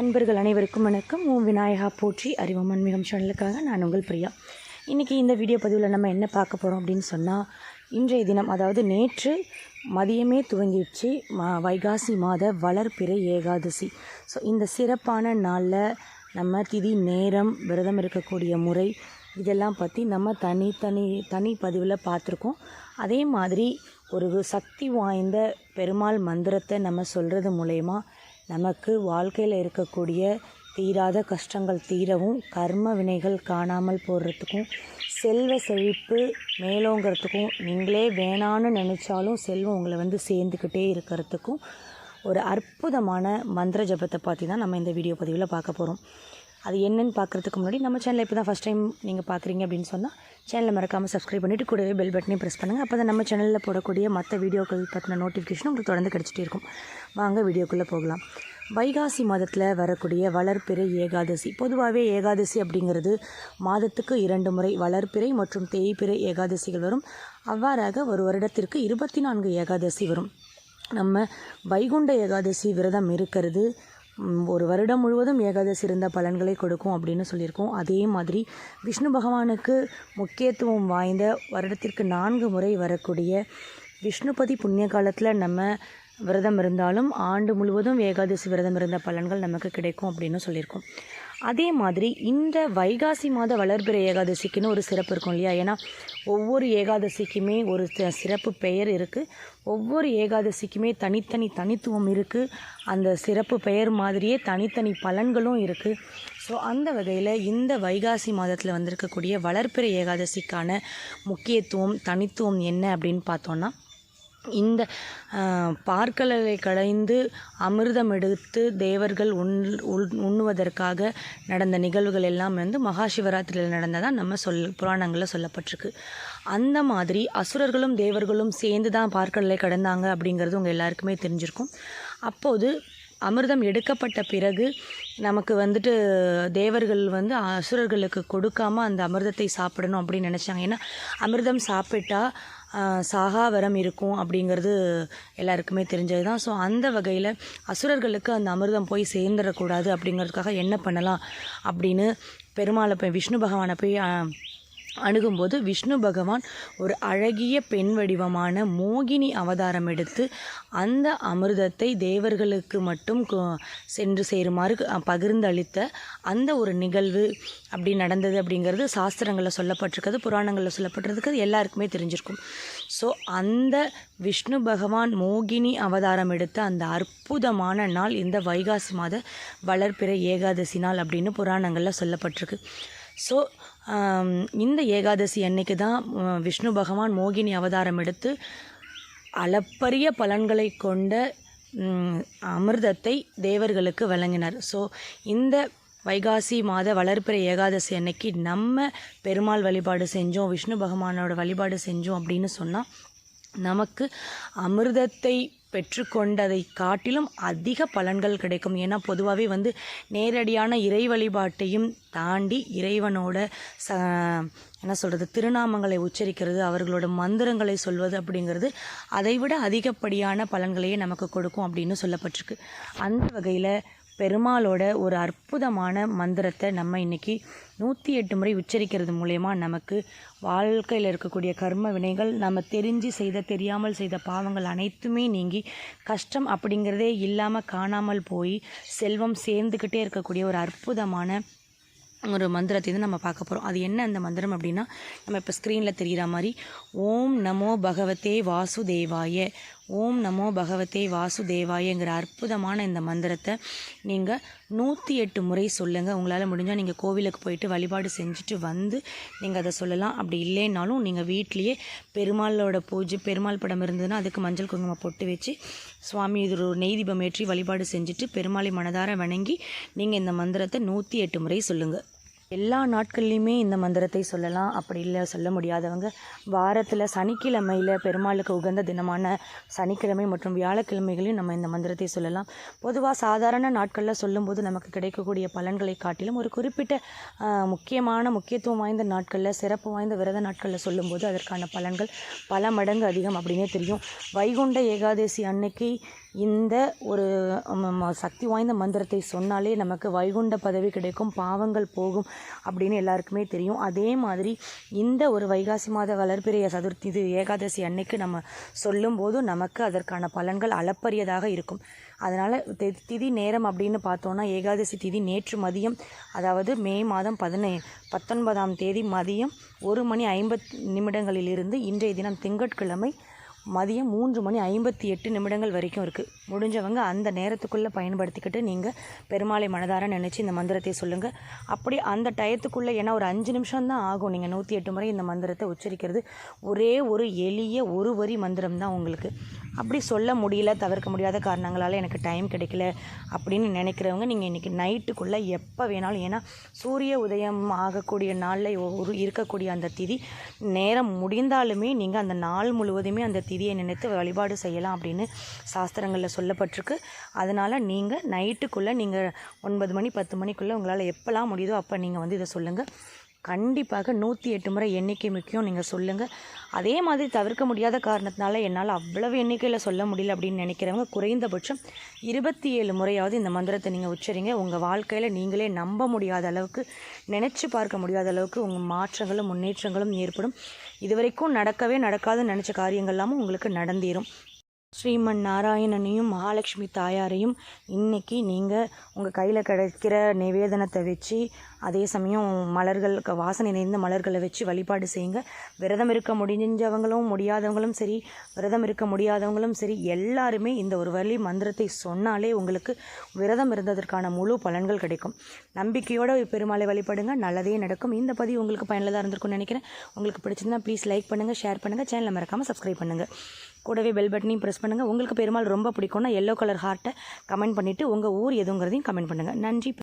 அன்பர்கள் அனைவருக்கும் வணக்கம். ஓம் விநாயகா போற்றி. அறிவம் ஆன்மீகம் சேனலுக்காக நான் உங்கள் பிரியா. இன்றைக்கி இந்த வீடியோ பதிவில் நம்ம என்ன பார்க்க போகிறோம் அப்படின்னு சொன்னால் இன்றைய தினம் அதாவது நேற்று மதியமே துவங்கிடுச்சு மா வைகாசி மாத வளர்பிறை ஏகாதசி. ஸோ இந்த சிறப்பான நாளில் நம்ம திதி நேரம் விரதம் இருக்கக்கூடிய முறை இதெல்லாம் பற்றி நம்ம தனி தனி தனி பதிவில் பார்த்துருக்கோம். அதே மாதிரி ஒரு சக்தி வாய்ந்த பெருமாள் மந்திரத்தை நம்ம சொல்கிறது மூலயமா நமக்கு வாழ்க்கையில் இருக்கக்கூடிய தீராத கஷ்டங்கள் தீரவும் கர்ம வினைகள் காணாமல் போடுறதுக்கும் செல்வ செழிப்பு மேலோங்கிறதுக்கும் நீங்களே வேணான்னு நினச்சாலும் செல்வம் உங்களை வந்து சேர்ந்துக்கிட்டே இருக்கிறதுக்கும் ஒரு அற்புதமான மந்திர ஜபத்தை பார்த்து தான் நம்ம இந்த வீடியோ பதிவில் பார்க்க போகிறோம் அது என்னென்னு பார்க்குறதுக்கு முன்னாடி நம்ம சேனலை இப்போ தான் ஃபஸ்ட் டைம் நீங்கள் பார்க்குறீங்க அப்படின்னு சொன்னால் சேனலை மறக்காமல் சப்ஸ்கிரைப் பண்ணிவிட்டு கூடவே பெல் பட்டனையும் ப்ரெஸ் பண்ணுங்கள் அப்போ தான் நம்ம சேனலில் போடக்கூடிய மற்ற வீடியோக்கள் பற்றின நோட்டிஃபிகேஷன் உங்களுக்கு தொடர்ந்து கிடச்சிட்டே இருக்கும். வாங்க வீடியோக்குள்ளே போகலாம். வைகாசி மாதத்தில் வரக்கூடிய வளர்ப்பிறை ஏகாதசி. பொதுவாகவே ஏகாதசி அப்படிங்கிறது மாதத்துக்கு இரண்டு முறை வளர்பிறை மற்றும் தேய்பிறை ஏகாதசிகள் வரும். அவ்வாறாக ஒரு வருடத்திற்கு இருபத்தி நான்கு ஏகாதசி வரும். நம்ம வைகுண்ட ஏகாதசி விரதம் இருக்கிறது. ஒரு வருடம் முழுவதும் ஏகாதசி இருந்த பலன்களை கொடுக்கும் அப்படின்னு சொல்லியிருக்கோம். அதே மாதிரி விஷ்ணு பகவானுக்கு முக்கியத்துவம் வாய்ந்த வருடத்திற்கு நான்கு முறை வரக்கூடிய விஷ்ணுபதி புண்ணிய காலத்தில் நம்ம விரதம் இருந்தாலும் ஆண்டு முழுவதும் ஏகாதசி விரதம் இருந்த பலன்கள் நமக்கு கிடைக்கும் அப்படின்னு சொல்லியிருக்கோம். அதே மாதிரி இந்த வைகாசி மாத வளர்பிறை ஏகாதசிக்குன்னு ஒரு சிறப்பு இருக்கும் இல்லையா? ஏன்னா ஒவ்வொரு ஏகாதசிக்குமே ஒரு சிறப்பு பெயர் இருக்குது ஒவ்வொரு ஏகாதசிக்குமே தனித்தனி தனித்துவம் இருக்குது அந்த சிறப்பு பெயர் மாதிரியே தனித்தனி பலன்களும் இருக்குது ஸோ அந்த வகையில் இந்த வைகாசி மாதத்தில் வந்திருக்கக்கூடிய வளர்பிறை ஏகாதசிக்கான முக்கியத்துவம் தனித்துவம் என்ன அப்படின்னு பார்த்தோன்னா இந்த ஆஹ், களைந்து அமிர்தம் எடுத்து தேவர்கள் உண் உண் உண்ணுவதற்காக நடந்த நிகழ்வுகள் எல்லாம் வந்து மகா சிவராத்திரியில் நடந்ததாக நம்ம சொல் புராணங்களில் சொல்லப்பட்டிருக்கு. அந்த மாதிரி அசுரர்களும் தேவர்களும் சேர்ந்து தான் பார்க்கடலை கடந்தாங்க அப்படிங்கிறது உங்கள் எல்லாருக்குமே தெரிஞ்சிருக்கும். அப்போது அமிர்தம் எடுக்கப்பட்ட பிறகு நமக்கு வந்துட்டு தேவர்கள் வந்து அசுரர்களுக்கு கொடுக்காம அந்த அமிர்தத்தை சாப்பிடணும் அப்படின்னு நினச்சாங்க. ஏன்னா அமிர்தம் சாப்பிட்டா சாகாவரம் இருக்கும் அப்படிங்கிறது எல்லாருக்குமே தெரிஞ்சது தான் ஸோ அந்த வகையில் அசுரர்களுக்கு அந்த அமிர்தம் போய் சேர்ந்துடக்கூடாது அப்படிங்கிறதுக்காக என்ன பண்ணலாம் அப்படின்னு பெருமாளை போய் விஷ்ணு பகவானை போய் அணுகும்போது விஷ்ணு பகவான் ஒரு அழகிய பெண் வடிவமான மோகினி அவதாரம் எடுத்து அந்த அமிர்தத்தை தேவர்களுக்கு மட்டும் சென்று சேருமாறு பகிர்ந்தளித்த அந்த ஒரு நிகழ்வு அப்படி நடந்தது அப்படிங்கிறது சாஸ்திரங்களில் சொல்லப்பட்டிருக்கிறது புராணங்களில் சொல்லப்பட்டிருக்கிறது எல்லாருக்குமே தெரிஞ்சிருக்கும். ஸோ அந்த விஷ்ணு பகவான் மோகினி அவதாரம் எடுத்த அந்த அற்புதமான நாள் இந்த வைகாசி மாத வளர்பிறை ஏகாதசி நாள் அப்படின்னு புராணங்களில் சொல்லப்பட்டிருக்கு. ஸோ இந்த ஏகாதசி அன்னைக்கு தான் விஷ்ணு பகவான் மோகினி அவதாரம் எடுத்து அளப்பரிய பலன்களை கொண்ட அமிர்தத்தை தேவர்களுக்கு வழங்கினார். ஸோ இந்த வைகாசி மாத வளர்பிறை ஏகாதசி அன்னைக்கு நம்ம பெருமாள் வழிபாடு செஞ்சோம் விஷ்ணு பகவானோட வழிபாடு செஞ்சோம் அப்படின்னு சொன்னால் நமக்கு அமிர்தத்தை பெற்றுக்கொண்டதை காட்டிலும் அதிக பலன்கள் கிடைக்கும். ஏன்னா பொதுவாகவே வந்து நேரடியான இறை வழிபாட்டையும் தாண்டி இறைவனோட ச என்ன சொல்கிறது திருநாமங்களை உச்சரிக்கிறது அவர்களோட மந்திரங்களை சொல்வது அப்படிங்கிறது அதைவிட அதிகப்படியான பலன்களையே நமக்கு கொடுக்கும் அப்படின்னு சொல்லப்பட்டிருக்கு. அந்த வகையில் பெருமாளோட ஒரு அற்புதமான மந்திரத்தை நம்ம இன்னைக்கு நூற்றி எட்டு முறை உச்சரிக்கிறது மூலயமா நமக்கு வாழ்க்கையில் இருக்கக்கூடிய கர்ம வினைகள் நம்ம தெரிஞ்சு செய்த தெரியாமல் செய்த பாவங்கள் அனைத்துமே நீங்கி கஷ்டம் அப்படிங்கிறதே இல்லாமல் காணாமல் போய் செல்வம் சேர்ந்துக்கிட்டே இருக்கக்கூடிய ஒரு அற்புதமான ஒரு மந்திரத்தை வந்து நம்ம பார்க்க போகிறோம் அது என்ன அந்த மந்திரம் அப்படின்னா நம்ம இப்போ ஸ்க்ரீனில் தெரிகிற மாதிரி ஓம் நமோ பகவதே வாசுதேவாய ஓம் நமோ பகவதே வாசுதேவாயங்கிற அற்புதமான இந்த மந்திரத்தை நீங்கள் நூற்றி எட்டு முறை சொல்லுங்கள் உங்களால் முடிஞ்சால் நீங்கள் கோவிலுக்கு போயிட்டு வழிபாடு செஞ்சுட்டு வந்து நீங்கள் அதை சொல்லலாம். அப்படி இல்லைன்னாலும் நீங்கள் வீட்லேயே பெருமாளோட பூஜை பெருமாள் படம் இருந்ததுன்னா அதுக்கு மஞ்சள் குங்குமம் பொட்டு வச்சு சுவாமி இது ஒரு நெய் தீபம் ஏற்றி வழிபாடு செஞ்சுட்டு பெருமாளை மனதார வணங்கி நீங்கள் இந்த மந்திரத்தை நூற்றி எட்டு முறை சொல்லுங்கள் எல்லா நாட்கள்லையுமே இந்த மந்திரத்தை சொல்லலாம். அப்படி இல்லை சொல்ல முடியாதவங்க. வாரத்தில் சனிக்கிழமையில் பெருமாளுக்கு உகந்த தினமான சனிக்கிழமை மற்றும் வியாழக்கிழமைகளையும் நம்ம இந்த மந்திரத்தை சொல்லலாம். பொதுவாக சாதாரண நாட்களில் சொல்லும்போது நமக்கு கிடைக்கக்கூடிய பலன்களை காட்டிலும் ஒரு குறிப்பிட்ட முக்கியமான முக்கியத்துவம் வாய்ந்த நாட்களில் சிறப்பு வாய்ந்த விரத நாட்களில் சொல்லும்போது அதற்கான பலன்கள் பல மடங்கு அதிகம் அப்படின்னே தெரியும். வைகுண்ட ஏகாதசி அன்னைக்கு இந்த ஒரு சக்தி வாய்ந்த மந்திரத்தை சொன்னாலே நமக்கு வைகுண்ட பதவி கிடைக்கும் பாவங்கள் போகும் அப்படின்னு எல்லாருக்குமே தெரியும். அதே மாதிரி இந்த ஒரு வைகாசி மாத வளர்பிறைய சதுர்த்தி இது ஏகாதசி அன்னைக்கு நம்ம சொல்லும்போது நமக்கு அதற்கான பலன்கள் அளப்பரியதாக இருக்கும். அதனால் திதி நேரம் அப்படின்னு பார்த்தோன்னா ஏகாதசி திதி நேற்று மதியம் அதாவது மே மாதம் பதினே பத்தொன்பதாம் தேதி மதியம் ஒரு மணி ஐம்பத் நிமிடங்களிலிருந்து இன்றைய தினம் திங்கட்கிழமை மதியம் மூன்று மணி ஐம்பத்தி எட்டு நிமிடங்கள் வரைக்கும் இருக்குது முடிஞ்சவங்க அந்த நேரத்துக்குள்ளே பயன்படுத்திக்கிட்டு நீங்கள் பெருமாளை மனதார நினச்சி இந்த மந்திரத்தை சொல்லுங்கள் அப்படி அந்த டயத்துக்குள்ளே ஏன்னா ஒரு அஞ்சு நிமிஷம் தான் ஆகும். நீங்கள் நூற்றி எட்டு முறை இந்த மந்திரத்தை உச்சரிக்கிறது. ஒரே ஒரு எளிய ஒரு வரி மந்திரம் தான் உங்களுக்கு. அப்படி சொல்ல முடியல தவிர்க்க முடியாத காரணங்களால் எனக்கு டைம் கிடைக்கல அப்படின்னு நினைக்கிறவங்க நீங்கள் இன்றைக்கி நைட்டுக்குள்ளே எப்போ வேணாலும் ஏன்னா சூரிய உதயம் ஆகக்கூடிய நாளில் ஒரு இருக்கக்கூடிய அந்த திதி நேரம் முடிந்தாலுமே நீங்கள் அந்த நாள் முழுவதுமே அந்த திதியை நினைத்து வழிபாடு செய்யலாம் அப்படின்னு சாஸ்திரங்களில் சொல்லப்பட்டிருக்கு. அதனால் நீங்கள் நைட்டுக்குள்ளே நீங்கள் ஒன்பது மணி பத்து மணிக்குள்ளே உங்களால் எப்போல்லாம் முடியுதோ அப்போ நீங்கள் வந்து இதை சொல்லுங்கள் கண்டிப்பாக நூற்றி எட்டு முறை எண்ணிக்கை முக்கியம். நீங்கள் சொல்லுங்கள் அதே மாதிரி தவிர்க்க முடியாத காரணத்தினால என்னால் அவ்வளவு எண்ணிக்கையில் சொல்ல முடியல அப்படின்னு நினைக்கிறவங்க குறைந்தபட்சம் இருபத்தி ஏழு முறையாவது இந்த மந்திரத்தை நீங்கள் உச்சரிங்க. உங்கள் வாழ்க்கையில் நீங்களே நம்ப முடியாத அளவுக்கு நினச்சி பார்க்க முடியாத அளவுக்கு உங்கள் மாற்றங்களும் முன்னேற்றங்களும் ஏற்படும். இதுவரைக்கும் நடக்கவே நடக்காதுன்னு நினச்ச காரியங்கள்லாமும் உங்களுக்கு நடந்தேறும். ஸ்ரீமன் நாராயணனையும் மகாலட்சுமி தாயாரையும் இன்றைக்கி நீங்கள் உங்கள் கையில் கிடைக்கிற நிவேதனத்தை வச்சு அதே சமயம் மலர்கள் க- வாசனை நிறைந்த மலர்களை வச்சு வழிபாடு செய்யுங்க. விரதம் இருக்க முடிஞ்சவங்களும் முடியாதவங்களும் சரி விரதம் இருக்க முடியாதவங்களும் சரி எல்லாருமே இந்த ஒரு வழி மந்திரத்தை சொன்னாலே உங்களுக்கு விரதம் இருந்ததற்கான முழு பலன்கள் கிடைக்கும். நம்பிக்கையோடு பெருமாளை வழிபடுங்க நல்லதே நடக்கும். இந்த பதிவு உங்களுக்கு பயனுள்ளதாக இருந்திருக்கும்னு நினைக்கிறேன். உங்களுக்கு பிடிச்சிருந்தா ப்ளீஸ் லைக் பண்ணுங்கள் ஷேர் பண்ணுங்கள் சேனலை மறக்காமல் சப்ஸ்கிரைப் பண்ணுங்கள் கூடவே பெல் பட்டனையும் ப்ரெஸ் பண்ணுங்கள் உங்களுக்கு பெருமாள் ரொம்ப பிடிக்கும்னா எல்லோ கலர் ஹார்ட்டை கமெண்ட் பண்ணிவிட்டு உங்கள் ஊர் எதுங்கிறதையும் கமெண்ட் பண்ணுங்கள் நன்றி.